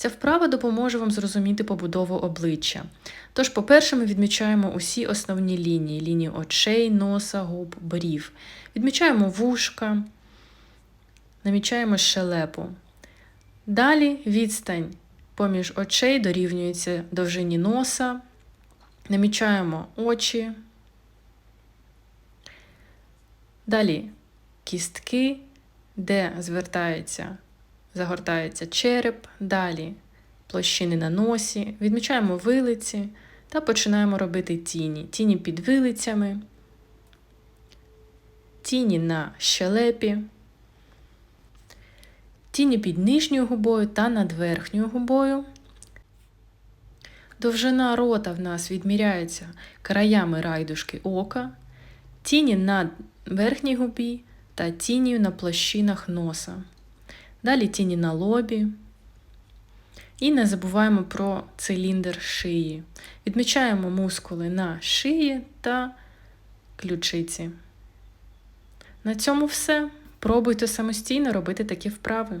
Ця вправа допоможе вам зрозуміти побудову обличчя. Тож, по-перше, ми відмічаємо усі основні лінії: лінії очей, носа, губ, брів. Відмічаємо вушка, намічаємо щелепу. Далі відстань поміж очей дорівнюється довжині носа. Намічаємо очі. Далі кістки, де звертається, загортається череп, далі площини на носі, відмічаємо вилиці та починаємо робити тіні. Тіні під вилицями, тіні на щелепі, тіні під нижньою губою та над верхньою губою. Довжина рота в нас відміряється краями райдушки ока, тіні на верхній губі та тіні на площинах носа. Далі тіні на лобі. І не забуваємо про циліндр шиї. Відмічаємо мускули на шиї та ключиці. На цьому все. Пробуйте самостійно робити такі вправи.